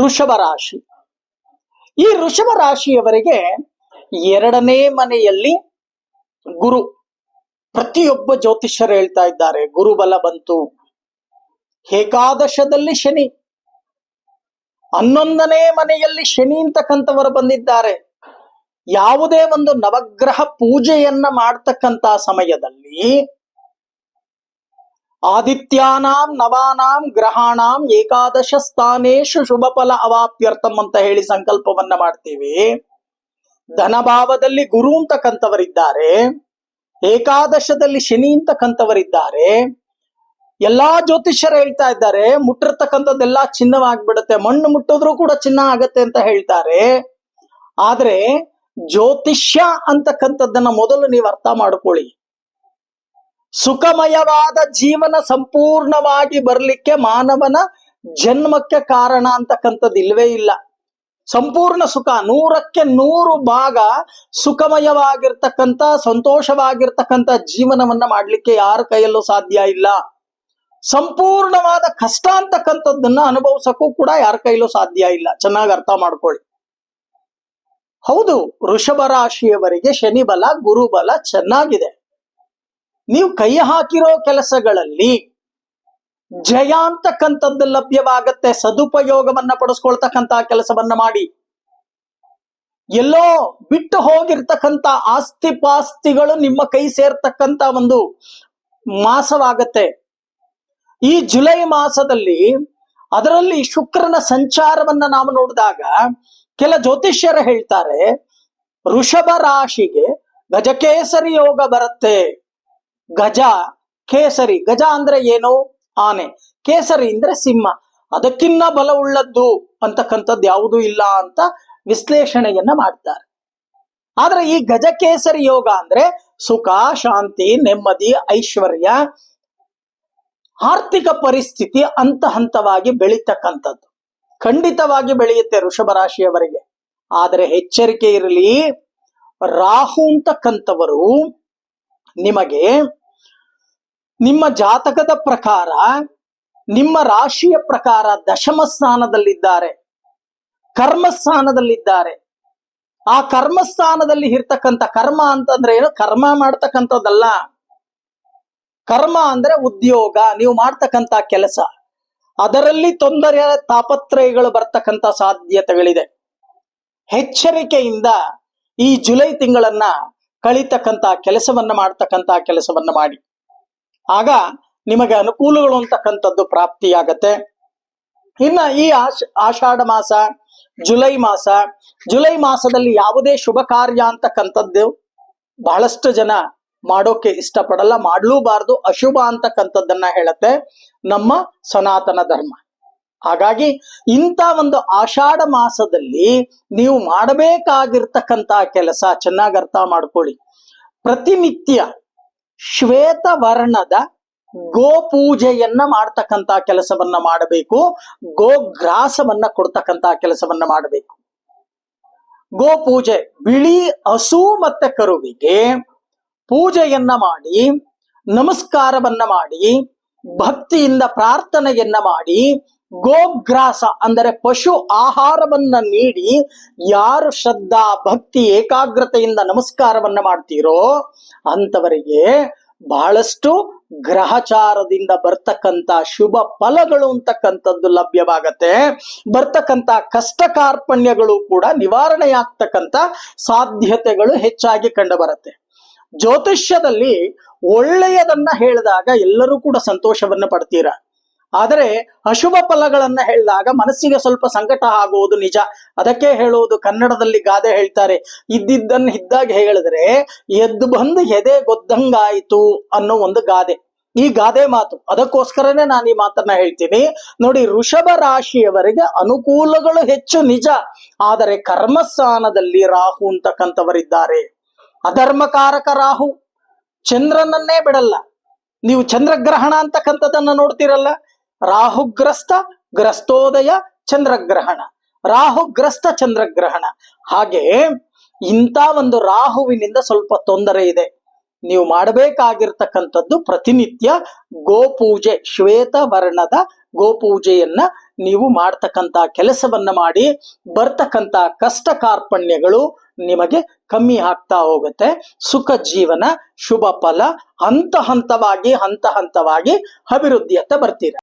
ವೃಷಭ ರಾಶಿ. ಈ ಋಷಭ ರಾಶಿಯವರಿಗೆ ಎರಡನೇ ಮನೆಯಲ್ಲಿ ಗುರು. ಪ್ರತಿಯೊಬ್ಬ ಜ್ಯೋತಿಷ್ಯರು ಹೇಳ್ತಾ ಇದ್ದಾರೆ ಗುರುಬಲ ಬಂತು. ಏಕಾದಶದಲ್ಲಿ ಶನಿ. ಹನ್ನೊಂದನೇ ಮನೆಯಲ್ಲಿ ಶನಿ ಅಂತಕ್ಕಂಥವರು ಬಂದಿದ್ದಾರೆ. ಯಾವುದೇ ಒಂದು ನವಗ್ರಹ ಪೂಜೆಯನ್ನ ಮಾಡ್ತಕ್ಕಂತ ಸಮಯದಲ್ಲಿ ಆದಿತ್ಯಾನಾಂ ನವಾನಾಂ ಗ್ರಹಾಣಾಂ ಏಕಾದಶ ಸ್ಥಾನೇಶು ಶುಭ ಫಲ ಅವಾಪ್ಯರ್ಥಂ ಅಂತ ಹೇಳಿ ಸಂಕಲ್ಪವನ್ನ ಮಾಡ್ತೀವಿ. ಧನಭಾವದಲ್ಲಿ ಗುರು ಅಂತಕ್ಕಂಥವರಿದ್ದಾರೆ ಏಕಾದಶದಲ್ಲಿ ಶನಿ ಅಂತಕ್ಕಂಥವರಿದ್ದಾರೆ ಎಲ್ಲಾ ಜ್ಯೋತಿಷ್ಯರು ಹೇಳ್ತಾ ಇದ್ದಾರೆ, ಮುಟ್ಟಿರ್ತಕ್ಕಂಥದ್ದೆಲ್ಲ ಚಿನ್ನವಾಗ್ಬಿಡುತ್ತೆ, ಮಣ್ಣು ಮುಟ್ಟಿದ್ರು ಕೂಡ ಚಿನ್ನ ಆಗತ್ತೆ ಅಂತ ಹೇಳ್ತಾರೆ. ಆದ್ರೆ ಜ್ಯೋತಿಷ್ಯ ಅಂತಕ್ಕಂಥದ್ದನ್ನ ಮೊದಲು ನೀವು ಅರ್ಥ ಮಾಡ್ಕೊಳ್ಳಿ. ಸುಖಮಯವಾದ ಜೀವನ ಸಂಪೂರ್ಣವಾಗಿ ಬರಲಿಕ್ಕೆ ಮಾನವನ ಜನ್ಮಕ್ಕೆ ಕಾರಣ ಅಂತಕ್ಕಂಥದ್ದು ಇಲ್ವೇ ಇಲ್ಲ. ಸಂಪೂರ್ಣ ಸುಖ, ನೂರಕ್ಕೆ ನೂರು ಭಾಗ ಸುಖಮಯವಾಗಿರ್ತಕ್ಕಂಥ, ಸಂತೋಷವಾಗಿರ್ತಕ್ಕಂಥ ಜೀವನವನ್ನ ಮಾಡ್ಲಿಕ್ಕೆ ಯಾರ ಕೈಯಲ್ಲೂ ಸಾಧ್ಯ ಇಲ್ಲ. ಸಂಪೂರ್ಣವಾದ ಕಷ್ಟ ಅಂತಕ್ಕಂಥದ್ದನ್ನ ಅನುಭವಿಸಕ್ಕೂ ಕೂಡ ಯಾರ ಕೈಲೂ ಸಾಧ್ಯ ಇಲ್ಲ. ಚೆನ್ನಾಗಿ ಅರ್ಥ ಮಾಡ್ಕೊಳ್ಳಿ. ಹೌದು, ವೃಷಭ ರಾಶಿಯವರಿಗೆ ಶನಿಬಲ, ಗುರುಬಲ ಗುರು ಚೆನ್ನಾಗಿದೆ. ನೀವು ಕೈ ಹಾಕಿರೋ ಕೆಲಸಗಳಲ್ಲಿ ಜಯ ಅಂತಕ್ಕಂಥದ್ದು ಲಭ್ಯವಾಗತ್ತೆ, ಸದುಪಯೋಗವನ್ನ ಪಡಿಸ್ಕೊಳ್ತಕ್ಕಂತ ಕೆಲಸವನ್ನ ಮಾಡಿ. ಎಲ್ಲೋ ಬಿಟ್ಟು ಹೋಗಿರ್ತಕ್ಕಂಥ ಆಸ್ತಿ ಪಾಸ್ತಿಗಳು ನಿಮ್ಮ ಕೈ ಸೇರ್ತಕ್ಕಂತ ಒಂದು ಮಾಸವಾಗತ್ತೆ. ಈ ಜುಲೈ ಮಾಸದಲ್ಲಿ ಅದರಲ್ಲಿ ಶುಕ್ರನ ಸಂಚಾರವನ್ನ ನಾವು ನೋಡಿದಾಗ ಕೆಲ ಜ್ಯೋತಿಷ್ಯರು ಹೇಳ್ತಾರೆ, ಋಷಭ ರಾಶಿಗೆ ಗಜಕೇಸರಿ ಯೋಗ ಬರುತ್ತೆ. ಗಜ, ಕೇಸರಿ, ಗಜ ಅಂದ್ರೆ ಏನು? ಆನೆ. ಕೇಸರಿ ಅಂದ್ರೆ ಸಿಂಹ. ಅದಕ್ಕಿನ್ನ ಬಲವುಳ್ಳದ್ದು ಅಂತಕ್ಕಂಥದ್ದು ಯಾವುದೂ ಇಲ್ಲ ಅಂತ ವಿಶ್ಲೇಷಣೆಯನ್ನ ಮಾಡ್ತಾರೆ. ಆದ್ರೆ ಈ ಗಜ, ಕೇಸರಿ ಯೋಗ ಅಂದ್ರೆ ಸುಖ, ಶಾಂತಿ, ನೆಮ್ಮದಿ, ಐಶ್ವರ್ಯ, ಆರ್ಥಿಕ ಪರಿಸ್ಥಿತಿ ಹಂತ ಹಂತವಾಗಿ ಬೆಳೀತಕ್ಕಂಥದ್ದು. ಖಂಡಿತವಾಗಿ ಬೆಳೆಯುತ್ತೆ ಋಷಭ ರಾಶಿಯವರಿಗೆ. ಆದರೆ ಎಚ್ಚರಿಕೆ ಇರಲಿ. ರಾಹು ಅಂತಕ್ಕಂಥವರು ನಿಮಗೆ ನಿಮ್ಮ ಜಾತಕದ ಪ್ರಕಾರ, ನಿಮ್ಮ ರಾಶಿಯ ಪ್ರಕಾರ ದಶಮ ಸ್ಥಾನದಲ್ಲಿದ್ದಾರೆ ಕರ್ಮಸ್ಥಾನದಲ್ಲಿದ್ದಾರೆ. ಆ ಕರ್ಮಸ್ಥಾನದಲ್ಲಿ ಇರ್ತಕ್ಕಂಥ ಕರ್ಮ ಅಂತಂದ್ರೆ ಏನು? ಕರ್ಮ ಮಾಡ್ತಕ್ಕಂಥದ್ದಲ್ಲ. ಕರ್ಮ ಅಂದ್ರೆ ಉದ್ಯೋಗ, ನೀವು ಮಾಡ್ತಕ್ಕಂಥ ಕೆಲಸ. ಅದರಲ್ಲಿ ತೊಂದರೆ, ತಾಪತ್ರಯಗಳು ಬರ್ತಕ್ಕಂಥ ಸಾಧ್ಯತೆಗಳಿದೆ. ಎಚ್ಚರಿಕೆಯಿಂದ ಈ ಜುಲೈ ತಿಂಗಳನ್ನ ಕಳಿತಕ್ಕಂಥ ಕೆಲಸವನ್ನ ಮಾಡ್ತಕ್ಕಂಥ ಕೆಲಸವನ್ನ ಮಾಡಿ. ಆಗ ನಿಮಗೆ ಅನುಕೂಲಗಳು ಅಂತಕ್ಕಂಥದ್ದು ಪ್ರಾಪ್ತಿಯಾಗತ್ತೆ. ಇನ್ನ ಈ ಆಶ್ ಆಷಾಢ ಮಾಸ, ಜುಲೈ ಮಾಸ, ಜುಲೈ ಮಾಸದಲ್ಲಿ ಯಾವುದೇ ಶುಭ ಕಾರ್ಯ ಅಂತಕ್ಕಂಥದ್ದು ಬಹಳಷ್ಟು ಜನ ಮಾಡೋಕೆ ಇಷ್ಟಪಡಲ್ಲ, ಮಾಡ್ಲೂಬಾರ್ದು, ಅಶುಭ ಅಂತಕ್ಕಂಥದ್ದನ್ನ ಹೇಳುತ್ತೆ ನಮ್ಮ ಸನಾತನ ಧರ್ಮ. ಹಾಗಾಗಿ ಇಂಥ ಒಂದು ಆಷಾಢ ಮಾಸದಲ್ಲಿ ನೀವು ಮಾಡಬೇಕಾಗಿರ್ತಕ್ಕಂತಹ ಕೆಲಸ ಚೆನ್ನಾಗಿ ಅರ್ಥ ಮಾಡ್ಕೊಳ್ಳಿ. ಪ್ರತಿನಿತ್ಯ ಶ್ವೇತ ವರ್ಣದ ಗೋಪೂಜೆಯನ್ನ ಮಾಡ್ತಕ್ಕಂತ ಕೆಲಸವನ್ನ ಮಾಡಬೇಕು. ಗೋಗ್ರಾಸವನ್ನ ಕೊಡ್ತಕ್ಕಂತ ಕೆಲಸವನ್ನ ಮಾಡಬೇಕು. ಗೋಪೂಜೆ, ಬಿಳಿ ಹಸು ಮತ್ತೆ ಕರುವಿಗೆ ಪೂಜೆಯನ್ನ ಮಾಡಿ, ನಮಸ್ಕಾರವನ್ನ ಮಾಡಿ, ಭಕ್ತಿಯಿಂದ ಪ್ರಾರ್ಥನೆಯನ್ನ ಮಾಡಿ ಗೋಗ್ರಾಸ ಅಂದರೆ ಪಶು ಆಹಾರವನ್ನ ನೀಡಿ ಯಾರು ಶ್ರದ್ಧಾ, ಭಕ್ತಿ, ಏಕಾಗ್ರತೆಯಿಂದ ನಮಸ್ಕಾರವನ್ನ ಮಾಡ್ತೀರೋ ಅಂತವರಿಗೆ ಬಹಳಷ್ಟು ಗ್ರಹಚಾರದಿಂದ ಬರ್ತಕ್ಕಂತ ಶುಭ ಫಲಗಳು ಅಂತಕ್ಕಂಥದ್ದು ಲಭ್ಯವಾಗತ್ತೆ. ಬರ್ತಕ್ಕಂತ ಕಷ್ಟ ಕಾರ್ಪಣ್ಯಗಳು ಕೂಡ ನಿವಾರಣೆಯಾಗ್ತಕ್ಕಂತ ಸಾಧ್ಯತೆಗಳು ಹೆಚ್ಚಾಗಿ ಕಂಡು ಬರುತ್ತೆ ಜ್ಯೋತಿಷ್ಯದಲ್ಲಿ ಒಳ್ಳೆಯದನ್ನ ಹೇಳಿದಾಗ ಎಲ್ಲರೂ ಕೂಡ ಸಂತೋಷವನ್ನು ಪಡ್ತೀರಾ? ಆದರೆ ಅಶುಭ ಫಲಗಳನ್ನ ಹೇಳಿದಾಗ ಮನಸ್ಸಿಗೆ ಸ್ವಲ್ಪ ಸಂಕಟ ಆಗುವುದು ನಿಜ. ಅದಕ್ಕೆ ಹೇಳುವುದು ಕನ್ನಡದಲ್ಲಿ ಗಾದೆ ಹೇಳ್ತಾರೆ, ಇದ್ದಿದ್ದನ್ನು ಇದ್ದಾಗ ಹೇಳಿದ್ರೆ ಎದ್ದು ಬಂದು ಎದೆ ಗೊದ್ದಂಗಾಯಿತು ಅನ್ನೋ ಒಂದು ಗಾದೆ. ಈ ಗಾದೆ ಮಾತು, ಅದಕ್ಕೋಸ್ಕರನೇ ನಾನು ಈ ಮಾತನ್ನ ಹೇಳ್ತೀನಿ. ನೋಡಿ ಋಷಭ ರಾಶಿಯವರಿಗೆ ಅನುಕೂಲಗಳು ಹೆಚ್ಚು ನಿಜ. ಆದರೆ ಕರ್ಮಸ್ಥಾನದಲ್ಲಿ ರಾಹು ಅಂತಕ್ಕಂಥವರಿದ್ದಾರೆ. ಅಧರ್ಮಕಾರಕ ರಾಹು, ಚಂದ್ರನನ್ನೇ ಬಿಡಲ್ಲ. ನೀವು ಚಂದ್ರಗ್ರಹಣ ಅಂತಕ್ಕಂಥದ್ದನ್ನ ನೋಡ್ತಿರಲ್ಲ? ರಾಹುಗ್ರಸ್ತ ಗ್ರಸ್ತೋದಯ ಚಂದ್ರಗ್ರಹಣ. ರಾಹುಗ್ರಸ್ತ ಚಂದ್ರಗ್ರಹಣ. ಹಾಗೆ ಇಂಥ ಒಂದು ರಾಹುವಿನಿಂದ ಸ್ವಲ್ಪ ತೊಂದರೆ ಇದೆ. ನೀವು ಮಾಡಬೇಕಾಗಿರ್ತಕ್ಕಂಥದ್ದು ಪ್ರತಿನಿತ್ಯ ಗೋಪೂಜೆ, ಶ್ವೇತ ವರ್ಣದ ಗೋಪೂಜೆಯನ್ನ ನೀವು ಮಾಡ್ತಕ್ಕಂಥ ಕೆಲಸವನ್ನ ಮಾಡಿ, ಬರ್ತಕ್ಕಂಥ ಕಷ್ಟ ಕಾರ್ಪಣ್ಯಗಳು ನಿಮಗೆ ಕಮ್ಮಿ ಆಗ್ತಾ ಹೋಗುತ್ತೆ. ಸುಖ ಜೀವನ, ಶುಭ ಫಲ, ಹಂತ ಹಂತವಾಗಿ ಹಂತ ಹಂತವಾಗಿ ಅಭಿವೃದ್ಧಿಯತ್ತ ಬರ್ತೀರ.